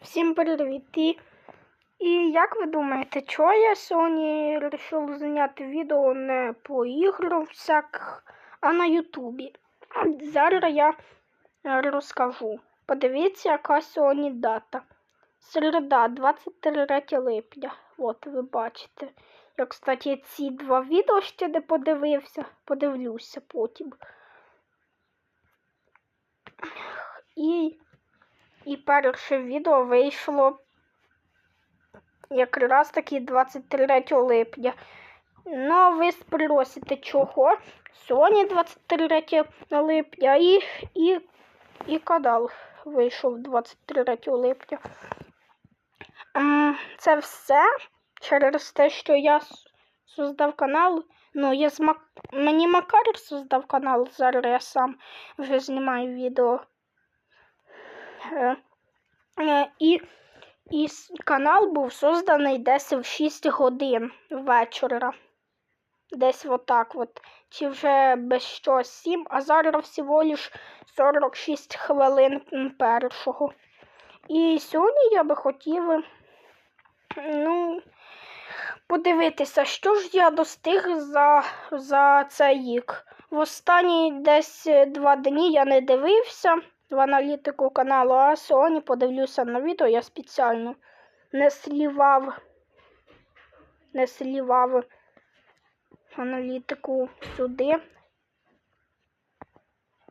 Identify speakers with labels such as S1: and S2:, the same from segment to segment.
S1: Всім привіт! І, як ви думаєте, чого я сьогодні вирішив зняти відео не по іграм всяких, а на Ютубі? Зараз я розкажу. Подивіться, яка сьогодні дата. Середа, 23 липня. От ви бачите. Я, кстати, ці два відео ще не подивився, подивлюся потім. І і перше відео вийшло якраз таки 23 липня. Ну, а ви спросите, чого? Сьогодні 23 липня і, і, і канал вийшов 23 липня. Ем, Це все через те, що я создав канал. Ну, я з Мак... мені Макар создав канал, зараз я сам вже знімаю відео. Е, е, І, і канал був созданий десь в 6 годин вечора. Десь отак от. Чи вже без що 7, а зараз всього лиш 46 хвилин першого. І сьогодні я би хотів, ну, подивитися, що ж я достиг за, за цей рік. В останні десь два дні я не дивився в аналітику каналу, а сьогодні подивлюся на відео, я спеціально не слівав, не слівав аналітику сюди,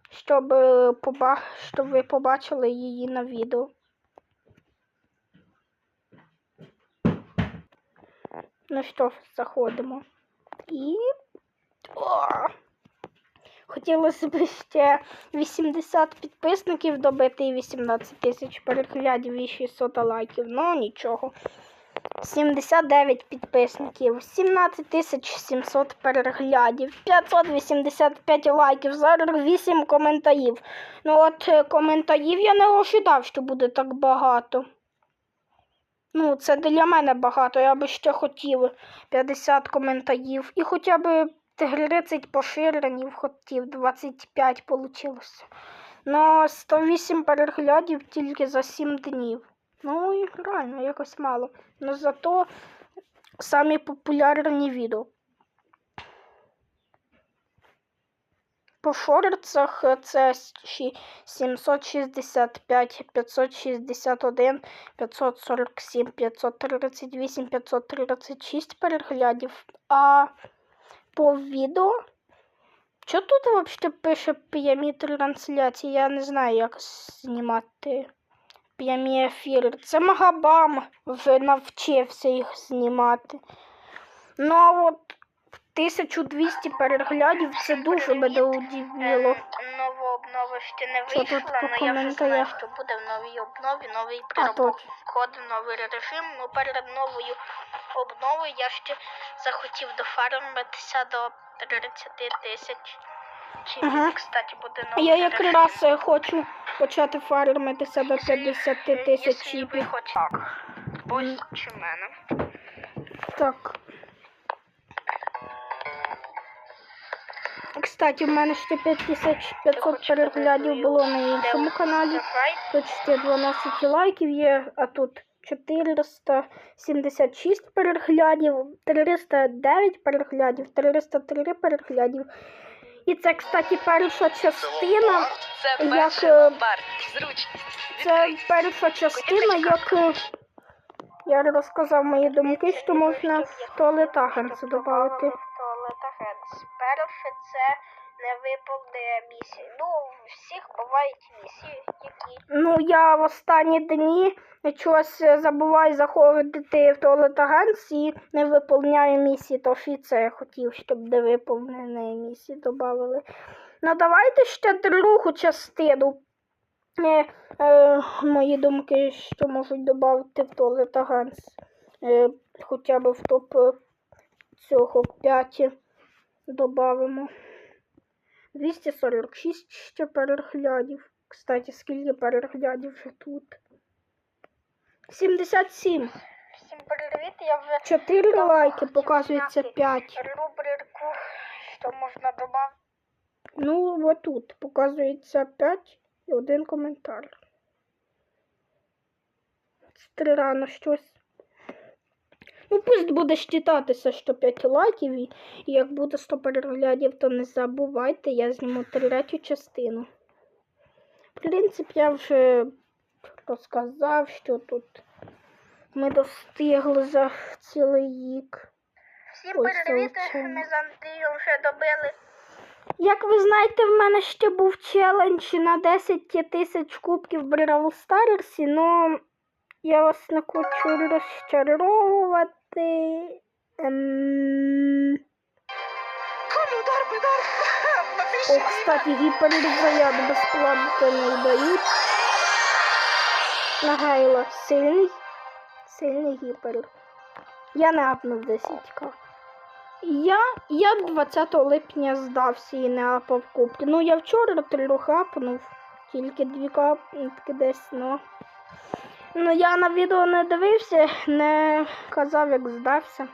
S1: щоб, е, поба... щоб ви побачили її на відео. Ну що, заходимо. І. О! Хотілося б ще 80 підписників добити і 18 тисяч переглядів і 600 лайків. Ну нічого. 79 підписників, 17 тисяч 700 переглядів, 585 лайків, зараз 8 коментарів. Ну от е, коментарів я не ожидав, що буде так багато. Ну, це для мене багато, я би ще хотів 50 коментарів і хоча б 30 поширенів хотів, 25 вийшло. Ну, 108 переглядів тільки за 7 днів. Ну, і реально, якось мало. Ну зато самі популярні відео. По шорцах це 765, 561, 547, 538, 536 переглядів. А по відео. Що тут взагалі пише прямі трансляції? Я не знаю, як знімати прямі ефіри. Це Магабам вже навчився їх знімати. Ну, а от 1200 переглядів це дуже мене удивило.
S2: Нова обнова ще не вийшла, але я вже знаю, що буде в новій обнові, новий
S1: точно.
S2: переход, новий режим. Ну, перед новою обновою я ще захотів дофармитися до 30 тисяч. Чи,
S1: Ага.
S2: кстати, буде
S1: Я
S2: новий
S1: якраз хочу почати фармитися до 50 тисяч
S2: Якщо ви
S1: чіпів.
S2: хочете. Так. Ось чи мене.
S1: Так. Кстати, в мене ще 5500 переглядів було на іншому каналі. Тут ще 12 лайків є, а тут 476 переглядів, 309 переглядів, 303 переглядів. І це, кстати, перша частина. Як, е. Це перша частина, як е, я розказав мої думки, що можна в туалет додати.
S2: Агенс. Перше це не виповнення місії. Ну, всіх бувають місії, які
S1: Ну, я в останні дні чогось е, забуваю заходити в туалет агенц і не виповняю місії, то це я хотів, щоб не виповнені місії додали. Ну, давайте ще другу частину. Е, е, мої думки, що можуть додати в туалет агенц. Е, хоча б в топ е, цього 5 додамо. 246 ще переглядів. Кстати, скільки переглядів вже тут? 77.
S2: всім привіт. Я вже
S1: 4 лайки, показується 5.
S2: рубрику, що можна додати.
S1: Ну, отут показується 5 і один коментар. Три рано щось. Ну, пусть буде щитатися, що 5 лайків, і як буде 100 переглядів, то не забувайте, я зніму третю частину. В принципі, я вже розказав, що тут ми достигли за цілий рік.
S2: Всім привіт, ми з Андрієм вже добили.
S1: Як ви знаєте, в мене ще був челендж на 10 тисяч кубків в Бравл Старсі, но я вас не хочу розчаровувати. Ем...
S3: Удар, удар!
S1: О, кстати, гіперзаряд безплатно не дають. Нагайло сильний. Сильний гіпер. Я не апнув 10к. Я, я 20 липня здався і не апав кубки. Ну я вчора трохи апнув, тільки дві капки десь, ну. Ну я на відео не дивився, не казав, як здався.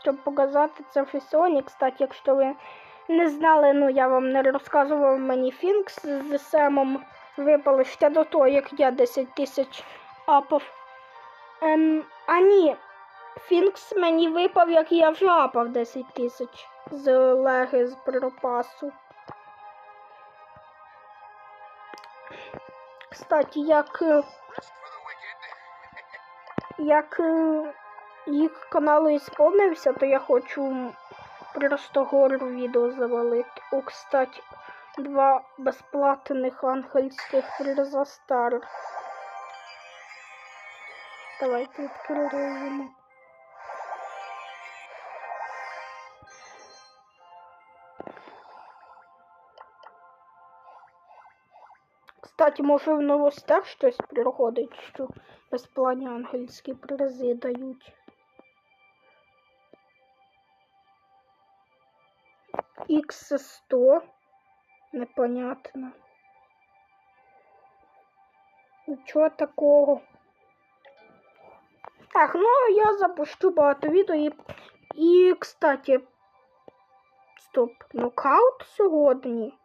S1: Щоб показати це Сьогодні, кстати, якщо ви не знали, ну я вам не розказував мені Фінкс з Семом випали ще до того, як я 10 тисяч апав. Ем, а ні, Фінкс мені випав, як я вже апав 10 тисяч з леги з пропасу. Кстати, як, е, як е, їх канал сповнився, то я хочу просто гору відео завалити. О, кстати, два безплатних ангельських приза. Давайте відкриємо. Кстати, може в новостях щось приходить, що безплатні ангельські призи дають. Х100. Непонятно. Нічого такого. Так, ну я запущу багато відео і, і кстати, стоп, нокаут сьогодні.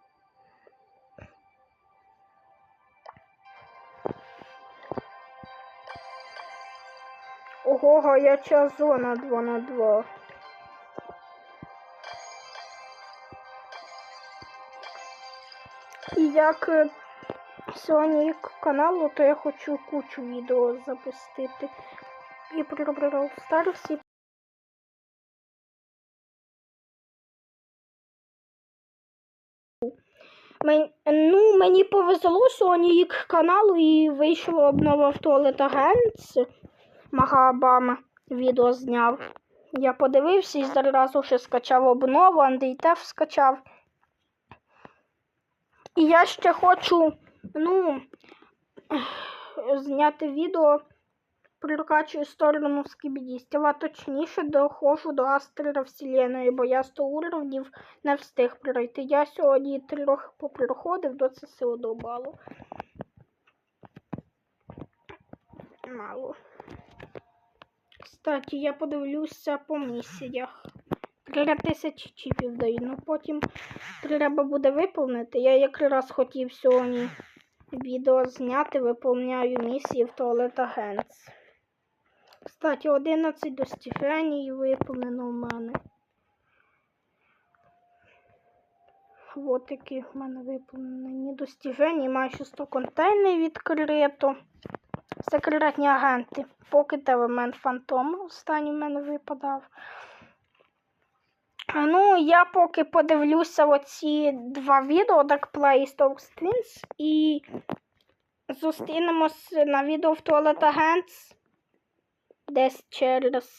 S1: Ого, гаряча зона 2 на 2. І як е, сьогодні каналу, то я хочу кучу відео запустити. І про Brawl Stars, і Мен- Ну, мені повезло сьогодні як каналу і вийшла обнова в туалет Агентс. Мага Обама відео зняв. Я подивився і зараз уже скачав обнову, Андрій теж скачав. І я ще хочу, ну, зняти відео прокачую сторону скібідістів, а точніше доходжу до Астрера Вселеної, бо я 100 уровнів не встиг пройти. Я сьогодні трохи поприходив до ЦСО до балу. Мало. Кстати, я подивлюся по місіях. 3 тисячі чіпів даю, ну потім треба буде виповнити. Я якраз хотів сьогодні відео зняти, виповняю місії в туалет Агентс. Кстати, 11 до Стефанії виповнено в мене. От які в мене виповнені до Стефанії. Майже 100 контейнерів відкрито. Секретні агенти. Поки Девемен Фантом останній в мене випадав. Ну, я поки подивлюся оці два відео Dark Play і Stokes Twins і зустрінемось на відео в Туалет Агентс десь через.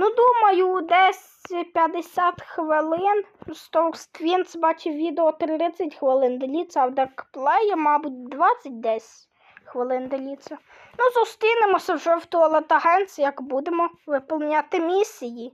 S1: Ну, думаю, десь 50 хвилин. Просто Twins бачив відео 30 хвилин деліться, а в Dark мабуть, 20 десь хвилин деліться. Ну, зустрінемося вже в туалет-агенції, як будемо виповняти місії.